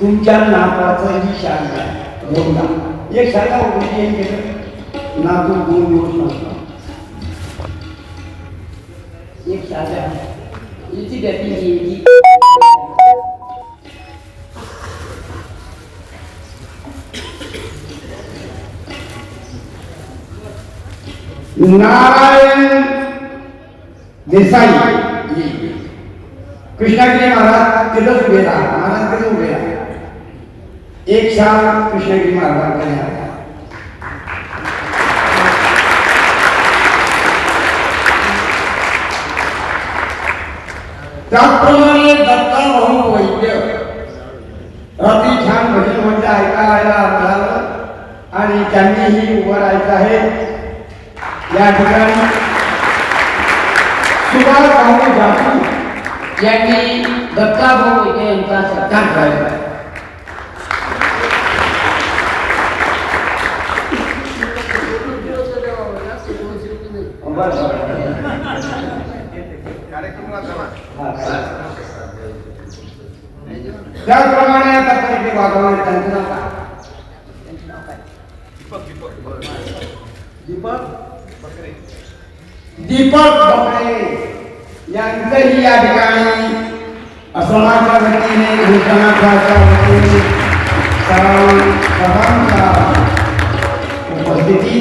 तुमच्या नाताचं ही शान आहे बोलला एक शाळा उभी येईल नातू दोन दिवस नसतो एक शांता याची गती नारायण देसाई। म्हणजे कृष्णागिरी महाराज तिथंच उभे राहा. महाराज तिथं उभे राहा. एक शाल कृष्णागिरी महाराजांकडे आहे. त्याचप्रमाणे दत्ता भाऊ वैद्य. रात्री छान भजन म्हणजे ऐकायला मिळालं आणि त्यांनीही उभं राहायचं आहे. या ठिकाणी सुभाष भाऊ जाधव यांनी दत्ता भाऊ वैद्य यांचा सत्कार करायचा आहे त्याचप्रमाणे आता परिचय वागवणे त्यांचं नाव काय दीपक बकरे यांचंही या ठिकाणी असमाच्या वतीने घोषणाच्या वतीने सर्व- उपस्थिती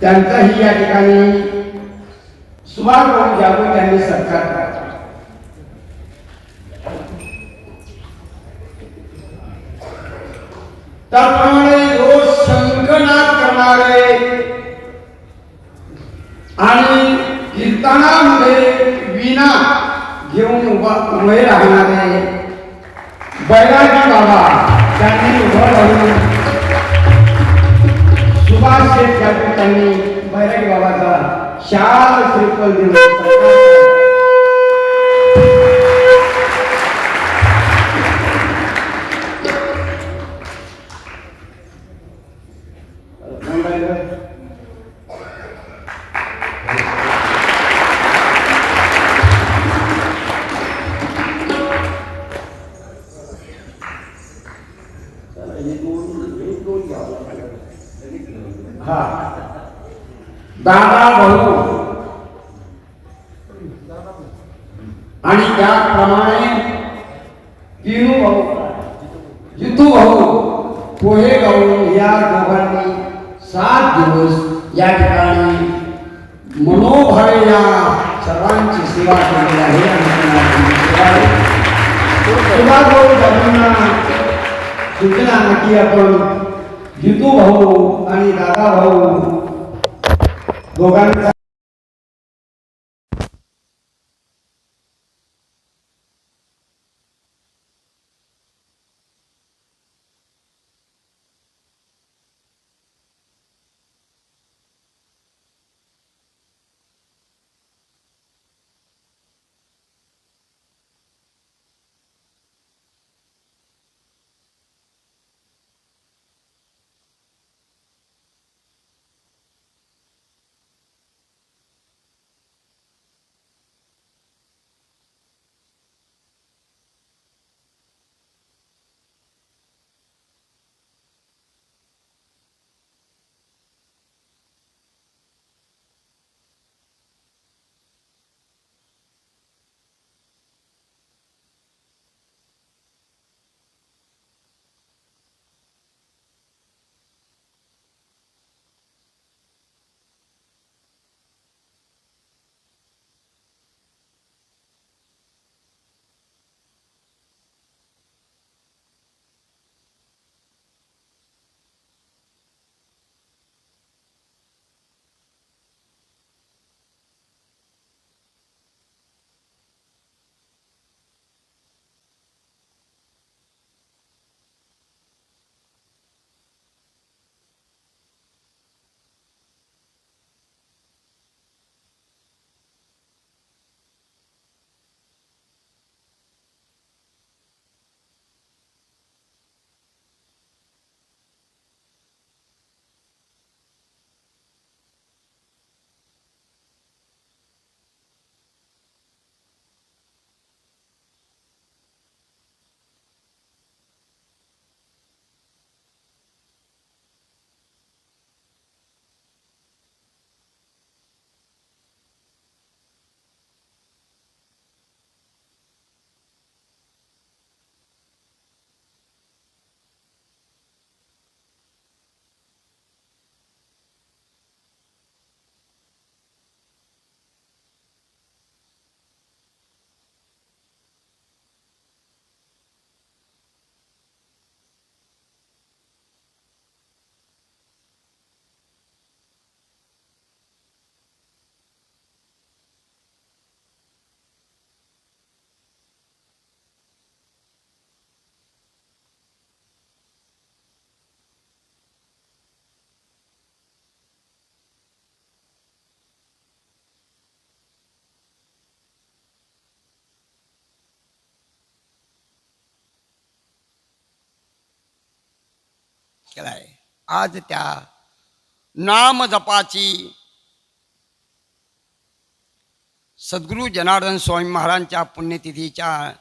त्यांचाही या ठिकाणी सुभाष करून जाधव त्यांनी सत्कार केला. त्याप्रमाणे रोज शंखनाद करणारे आणि कीर्तनामध्ये विना घेऊन उभा उभे राहणारे बैराजी बाबा त्यांनी उभं राहून सुभाष शेठ त्यांनी बैरागी बाबाचा शाल श्रीफल दिला हा। दादा भाऊ आणि त्याप्रमाणे तिनू भाऊ जितू भाऊ पोहे भाऊ या दोघांनी सात दिवस या ठिकाणी मनोभावे या सर्वांची सेवा केलेली आहे सूचना नक्की आपण जितू भाऊ आणि दादा भाऊ दोघांचा केलाय. आज त्या नाम जपाची सद्गुरू जनार्दन स्वामी महाराजांच्या पुण्यतिथीच्या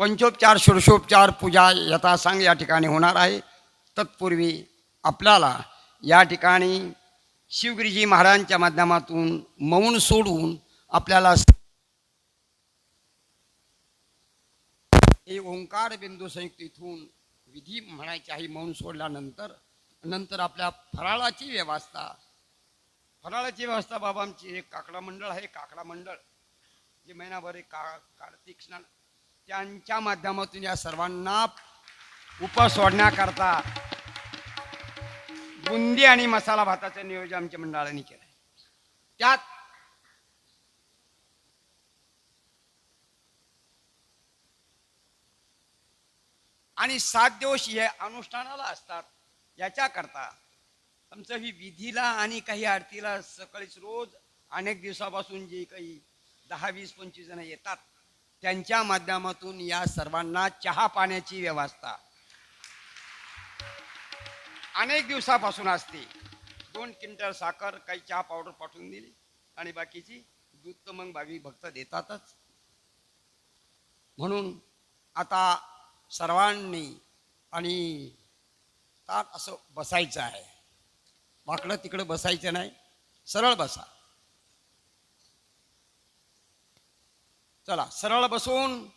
पंचोपचार षोडशोपचार पूजा यथासांग या ठिकाणी होणार आहे. तत्पूर्वी आपल्याला या ठिकाणी शिवगिरीजी महाराजांच्या माध्यमातून मौन सोडून आपल्याला हे ओंकार बिंदू संयुक्त इथून विधी म्हणायची आहे मौन सोडल्यानंतर. नंतर आपल्या फराळाची व्यवस्था. फराळाची व्यवस्था बाबा आमची एक काकडा मंडळ आहे काकडा मंडळ. जे महिनाभर एक का कार्तिक स्नान त्यांच्या माध्यमातून या सर्वांना उपवास सोडण्याकरता बुंदी आणि मसाला भाताचं नियोजन आमच्या मंडळाने केलं त्यात आणि सात दिवस हे अनुष्ठानाला असतात याच्याकरता आमचं ही विधीला आणि काही आरतीला सकाळीच रोज अनेक दिवसापासून जे काही दहा वीस पंचवीस जण येतात त्यांच्या माध्यमातून या सर्वांना चहा पाण्याची व्यवस्था. अनेक दिवसापासून असते. दोन क्विंटल साखर काही चहा पावडर पाठवून दिली आणि बाकीची दूध तर मग भावी भक्त देतातच. म्हणून आता सर्वांनी आणि ताट असं बसायचं आहे. वाकडं तिकडं बसायचं नाही. सरळ बसा. चला सरळ बसून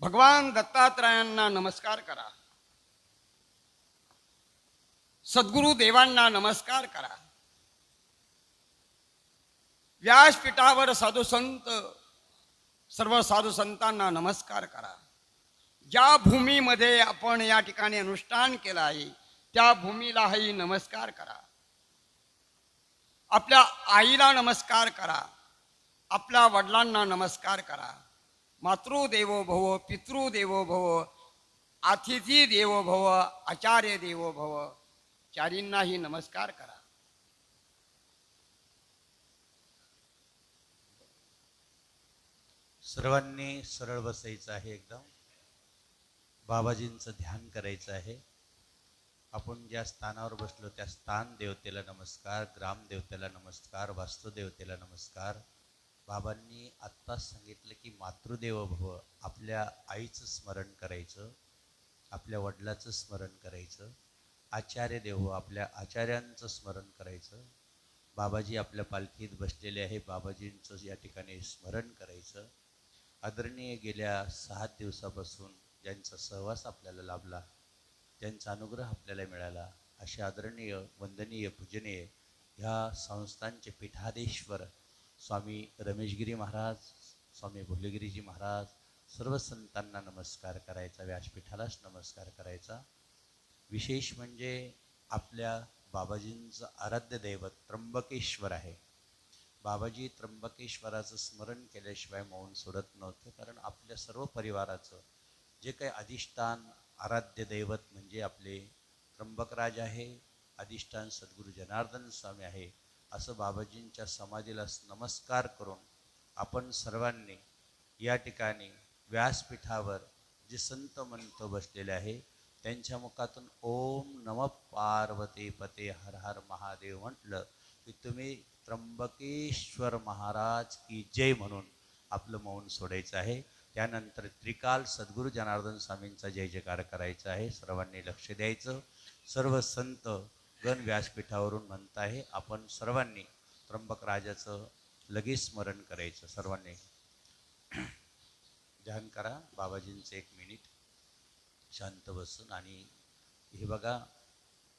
भगवान दत्तात्रयांना नमस्कार करा. सद्गुरु देवांना नमस्कार करा. व्यासपीठावर साधू संत सर्व साधू संतांना नमस्कार करा. ज्या भूमीमध्ये आपण या ठिकाणी अनुष्ठान केलं आहे त्या भूमीलाही नमस्कार करा. आपल्या आईला नमस्कार करा. आपल्या वडिलांना नमस्कार करा. मातृदेवो भव पितृदेवो भव अतिथी देवो भव आचार्य देवो भव. चारींनाही नमस्कार करा. सर्वांनी सरळ बसायचं आहे एकदम. बाबाजींचं ध्यान करायचं आहे. आपण ज्या स्थानावर बसलो त्या स्थान देवतेला नमस्कार ग्रामदेवतेला नमस्कार वास्तुदेवतेला नमस्कार. बाबांनी आत्ताच सांगितलं की मातृदेव भव आपल्या आईचं स्मरण करायचं आपल्या वडिलाचं स्मरण करायचं आचार्य देव आपल्या आचार्यांचं स्मरण करायचं. बाबाजी आपल्या पालखीत बसलेले आहे बाबाजींचं या ठिकाणी स्मरण करायचं. आदरणीय गेल्या सहा दिवसापासून ज्यांचा सहवास आपल्याला लाभला ज्यांचा अनुग्रह आपल्याला मिळाला असे आदरणीय वंदनीय पूजनीय ह्या संस्थांचे पीठाधीश्वर स्वामी रमेशगिरी महाराज स्वामी भुलेगिरीजी महाराज सर्व संतांना नमस्कार करायचा व्यासपीठालाच नमस्कार करायचा. विशेष म्हणजे आपल्या बाबाजींचं आराध्य दैवत त्र्यंबकेश्वर आहे. बाबाजी त्र्यंबकेश्वराचं स्मरण केल्याशिवाय मौन सोडत नव्हते कारण आपल्या सर्व परिवाराचं जे काही अधिष्ठान आराध्य दैवत म्हणजे आपले त्र्यंबकराज आहे अधिष्ठान सद्गुरू जनार्दन स्वामी आहे असं बाबाजींच्या समाधीला नमस्कार करून आपण सर्वांनी या ठिकाणी व्यासपीठावर जे संत मंत बसलेले आहे त्यांच्या मुखातून ओम नम पार्वती पते हर हर महादेव म्हटलं की तुम्ही त्र्यंबकेश्वर महाराज की जय म्हणून आपलं मौन सोडायचं आहे. त्यानंतर त्रिकाल सद्गुरू जनार्दन स्वामींचा जय जयकार करायचा आहे. सर्वांनी लक्ष द्यायचं. सर्व संत गण व्यासपीठावरून म्हणत आहे आपण सर्वांनी त्र्यंबक राजाचं लगेच स्मरण करायचं सर्वांनी. ध्यान करा बाबाजींचं एक मिनिट. शांत बसून आणि हे बघा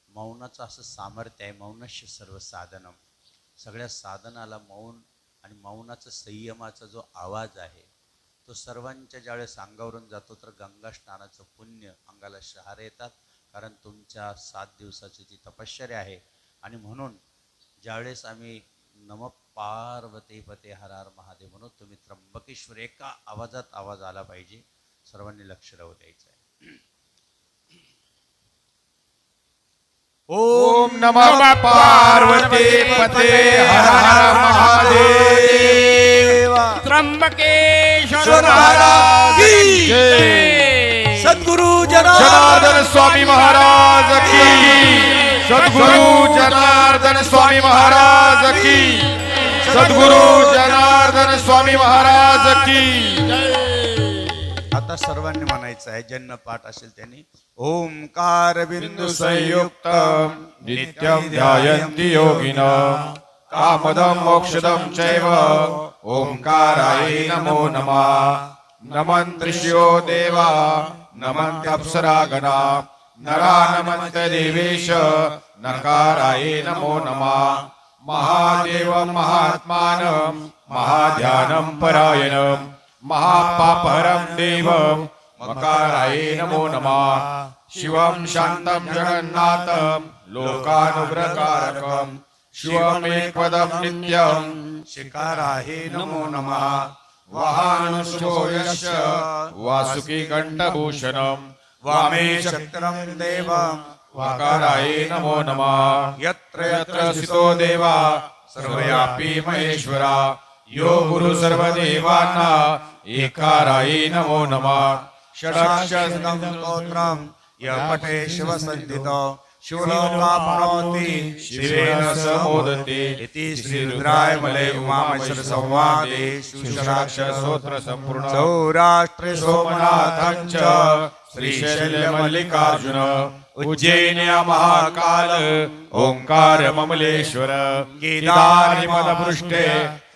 मौनाचं असं सामर्थ्य आहे मौनस्य सर्व साधनम. सगळ्या साधनाला मौन आणि मौनाचा संयमाचा जो आवाज आहे तो सर्वांच्या ज्यावेळेस अंगावरून जातो तर गंगा स्नानाचं पुण्य अंगाला शहारे येतात. कारण तुमच्या सात दिवसाची ती तपश्चर्या आहे आणि म्हणून ज्यावेळेस आम्ही नम पार्वती पते हर हर महादेव म्हणून तुम्ही त्र्यंबकेश्वर एका आवाजात आवाज आला पाहिजे सर्वांनी लक्ष राहू द्यायचं आहे ओम नमः पार्वती पते हर हर महादेव। त्र्यंबकेश्वर महाराज जनार्दन स्वामी महाराज की। सद्गुरु जनार्दन स्वामी महाराज की। सद्गुरु जनार्दन स्वामी महाराज की। आता सर्वांनी म्हणायचं आहे ज्यांना पाठ असेल त्यांनी ओंकार बिंदू बिंदु संयुक्त नित्यं ध्यायंती योगिनो कामदं मोक्षदं चैव ओंकाराय नमो नमः नमन्त्रिष्यो देवा नमन्त्यप्सरागणा। नरा नमन्त देवेश। नकाराय नमो नमः। महादेवं महात्मानं। महाध्यानं परायणं। महापापहरं देवं। मकाराय नमो नमः। शिवं शान्तं जगन्नाथं। लोकानुग्रकारकं शिवमेकपदं नित्यं शिकाराहे नमो नमः। वाहनशुभो यश्च। वासुकी कण्ठभूषणं वामे शक्तिरं देवं। वाकाराय नमो नमः। यत्र यत्र स्थितो देवा। सर्वव्यापी महेश्वरा। यो गुरु सर्वदेवांना एकाराय नमो नमः। षडाक्षरं स्तोत्रं य पठे शिवसन्धितो। शिवलोकाप्नोति शिवेन स मोदते इति श्रीरुद्राय मले संवादे सौराष्ट्रे सोमनाथं च उज्जैन्या महाकाल ओंकार ममलेश्वर केदारि मदपृष्ठे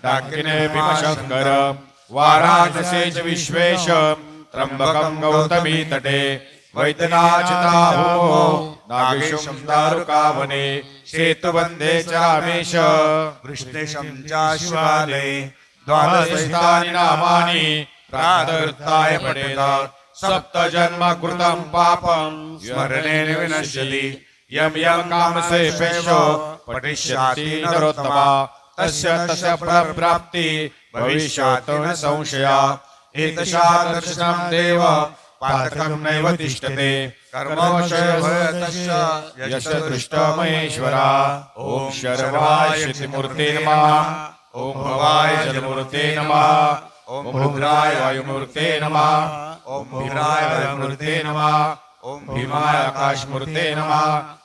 डाकिने भीमशङ्कर वाराणसे च विश्वेश त्र्यम्बकं गौतमी तटे वैद्यनाचिताभूमो नागेशं दारुकावने सेतुवन्दे च रामेश कृष्णेशं चाश्वाले द्वादशतानि नामानि प्रातकृताय पठेत सप्त जन्म कृतं पापं स्मरणेन विनश्यति यं यं कामसे पेशो पठिष्यति नरोत्तमा तस्य तस्य फलप्राप्ति भविष्यत् न संशया एतशा दर्शनं देव पातकं नैव तिष्ठते। कर्मोषयस्य यश दृष्टमहेश्वरा ॐ शर्वाय श्रुतिमूर्ते नमः। ॐ भवाय जलमूर्ते नमः। ॐ रुद्राय वायुमूर्ते नमः। ॐ भीराय वायुमूर्ते नमः। ॐ भीमाय आकाशमूर्ते नमः।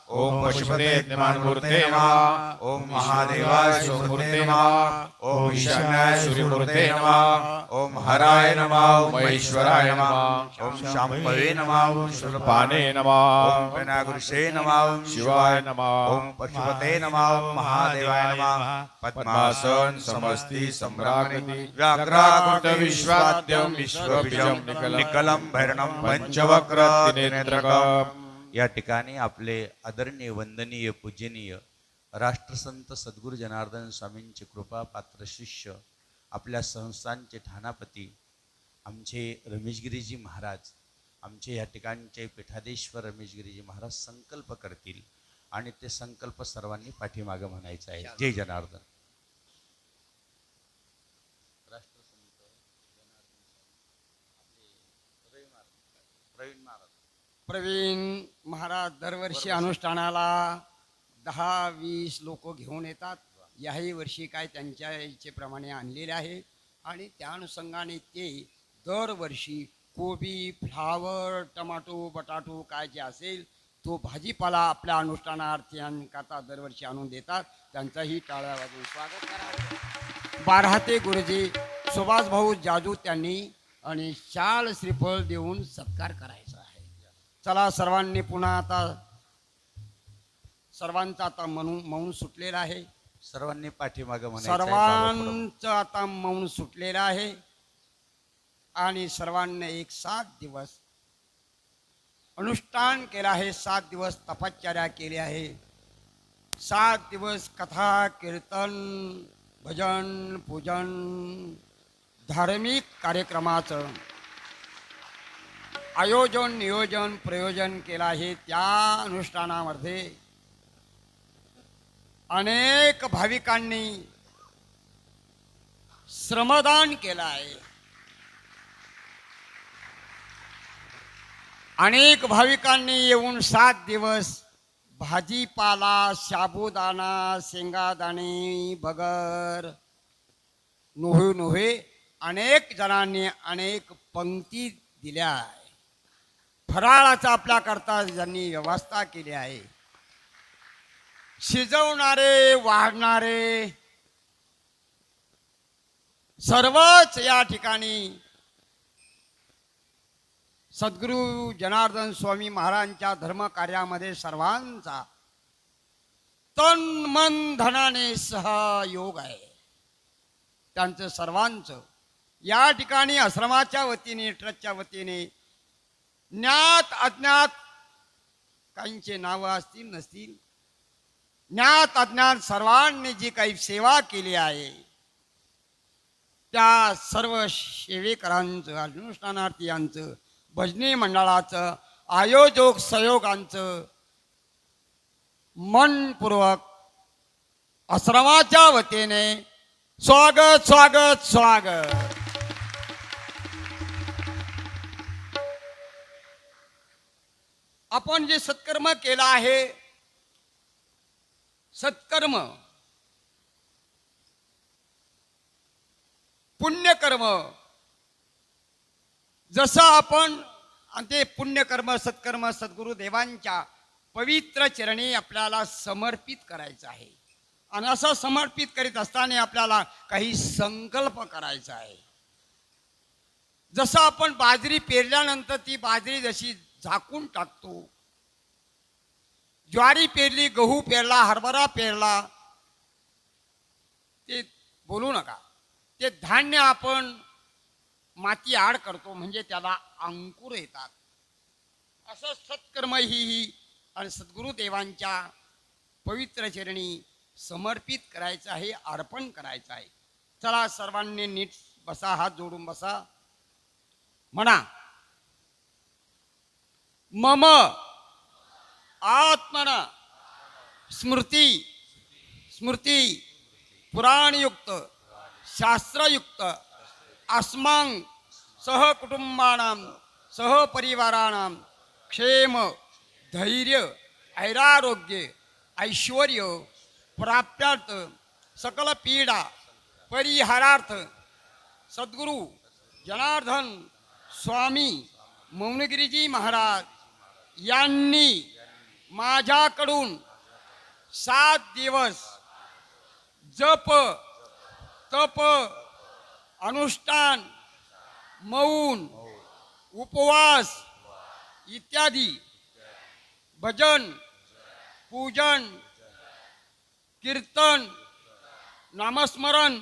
ॐ पशुपते ज्ञानमूर्ते नमः ॐ महादेवाय सोमूर्ते नमः ॐ ईशान्याय सूर्यमूर्ते नमः ॐ हराय नमः ॐ महेश्वराय नमः ॐ शाम्भवे नमः ॐ शूलपाने नमः विनागुरुषे नमः ॐ शिवाय नमः ॐ पशुपते नमः ॐ महादेवाय नमः पद्मासन समस्ती सम्रागती व्याघ्राकृत व्याघ्राकृत विश्वाद्यं विश्वबीजं निकलं निकलं भैरणं पंचवक्र त्रिनेत्रकम् या ठिकाणी आपले आदरणीय वंदनीय पूजनीय राष्ट्रसंत सद्गुरू जनार्दन स्वामींचे कृपा पात्र शिष्य आपल्या संस्थांचे ठाणापती आमचे रमेशगिरीजी महाराज आमचे या ठिकाणचे पीठाधीश्वर रमेशगिरीजी महाराज संकल्प करतील आणि ते संकल्प सर्वांनी पाठीमागं म्हणायचं आहे. जय जनार्दन राष्ट्रसंत जनार्दन स्वामी आपले रवी महाराज प्रवीण महाराज प्रवीण महाराज दरवर्षी अनुष्ठानाला दहा वीस लोक घेऊन येतात. याही वर्षी काय त्यांच्या इच्छेप्रमाणे आणलेले आहे. आणि त्या अनुषंगाने ते दरवर्षी कोबी फ्लावर टमाटो बटाटो काय जे असेल तो भाजीपाला आपल्या अनुष्ठानार्थीयांकरता दरवर्षी आणून देतात. त्यांचाही टाळ्या वाजवून स्वागत करा बारहाते गुरुजी सुभाष भाऊ जाजू त्यांनी आणि शाल श्रीफळ देऊन सत्कार करायचा. चला सर्वांनी पुन्हा आता सर्वांचा आता म्हणून मौन सुटलेला आहे. सर्वांनी पाठीमागं म्हणायचं आहे. सर्वांचं आता मौन सुटलेलं आहे. आणि सर्वांनी एक सात दिवस अनुष्ठान केलं आहे. सात दिवस तपश्चर्या केली आहे. सात दिवस कथा कीर्तन भजन पूजन धार्मिक कार्यक्रमाचं आयोजन नियोजन प्रयोजन केलं आहे त्या अनुष्ठानामध्ये. अनेक भाविकांनी श्रमदान केलं आहे. अनेक भाविकांनी येऊन सात दिवस भाजीपाला साबुदाणा शेंगादाणे बगर नोहे नोहे अनेक जणांनी अनेक पंक्ती दिल्या. आहे फराळाचा आपल्या करता ज्यांनी व्यवस्था केली आहे शिजवणारे वाढणारे सर्वच या ठिकाणी सद्गुरू जनार्दन स्वामी महाराजांच्या धर्मकार्यामध्ये सर्वांचा तन मन धनाने सहयोग आहे. त्यांचं सर्वांचं या ठिकाणी आश्रमाच्या वतीने ट्रस्टच्या वतीने ज्ञात अज्ञात काहींचे नावं असतील नसतील. ज्ञात अज्ञात सर्वांनी जी काही सेवा केली आहे त्या सर्व सेवेकरांचं अनुष्ठानार्थीयांचं भजनी मंडळाचं आयोजक सहयोगांचं मनपूर्वक आश्रमाच्या वतीने स्वागत स्वागत स्वागत. आपण जे सत्कर्म केलं आहे सत्कर्म पुण्यकर्म जसं आपण ते पुण्यकर्म सत्कर्म सद्गुरु देवांच्या पवित्र चरणी आपल्याला समर्पित करायचं आहे. आणि असं समर्पित करीत असताना आपल्याला काही संकल्प करायचा आहे. जसं आपण बाजरी पेरल्यानंतर ती बाजरी जशी झाकून टाकतो. ज्वारी पेरली गहू पेरला हरभरा पेरला ते बोलू नका. ते धान्य आपण माती आड करतो म्हणजे त्याला अंकुर येतात. असं सत्कर्म ही ही आणि सद्गुरुदेवांच्या पवित्र चरणी समर्पित करायचं आहे अर्पण करायचं आहे. चला सर्वांनी नीट बसा हात जोडून बसा. म्हणा. मम आत्मना स्मृती स्मृती पुराणयुक्त शास्त्रयुक्त अस्मांग सहकुटुंबानां सहपरिवाराणां क्षेम धैर्य ऐरारोग्य ऐश्वर प्राप्त्यार्थ सकल पीडा परिहारार्थ सद्गुरू जनार्दन स्वामी मौनगिरीजी महाराज यांनी माझ्याकडून सात दिवस जप तप अनुष्ठान मौन उपवास इत्यादी भजन पूजन कीर्तन नामस्मरण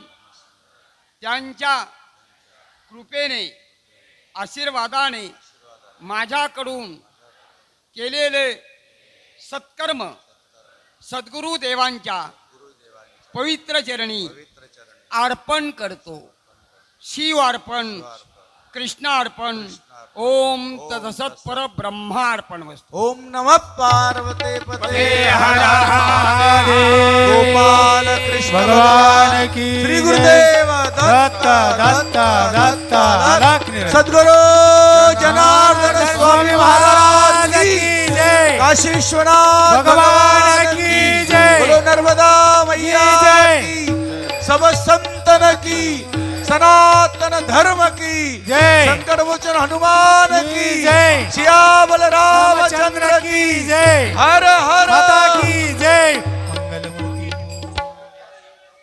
त्यांच्या कृपेने आशीर्वादाने माझ्याकडून केलेले सत्कर्म सद्गुरू देवांच्या पवित्र चरणी अर्पण करतो. शिव अर्पण कृष्ण अर्पण ओम तदसत पर ब्रह्मार्पण वस्तू. ओम नमः पार्वते पते हर हर गोपाल कृष्ण भगवान की श्री गुरुदेव दत्त दत्त दत्त दत्त सद्गुरु जनार्दन स्वामी महाराज। काशी विश्वनाथ भगवान की जय। बोलो नर्मदा मैया की जय। की सब संतन की सनातन धर्म की जय। संकट मोचन हनुमान की जय। सियाबल रामचंद्र की जय हर हर माता की जय मंगलमूर्ती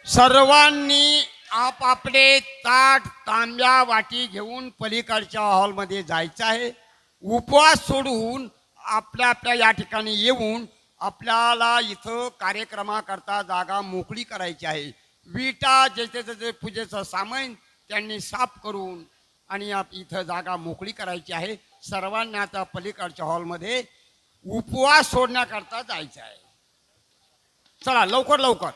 सर्वांनी आपापले ताट तांब्या वाटी घेऊन पलीकडच्या हॉलमध्ये जायचं आहे उपवास सोडून आपल्या आपल्या या ठिकाणी येऊन आपल्याला इथं कार्यक्रमाकरता जागा मोकळी करायची आहे. विटा जेथे त्याचे पूजेचं सामान त्यांनी साफ करून आणि आप इथं जागा मोकळी करायची आहे. सर्वांना आता पलीकडच्या हॉलमध्ये उपवास सोडण्याकरता जायचं आहे. चला लवकर लवकर.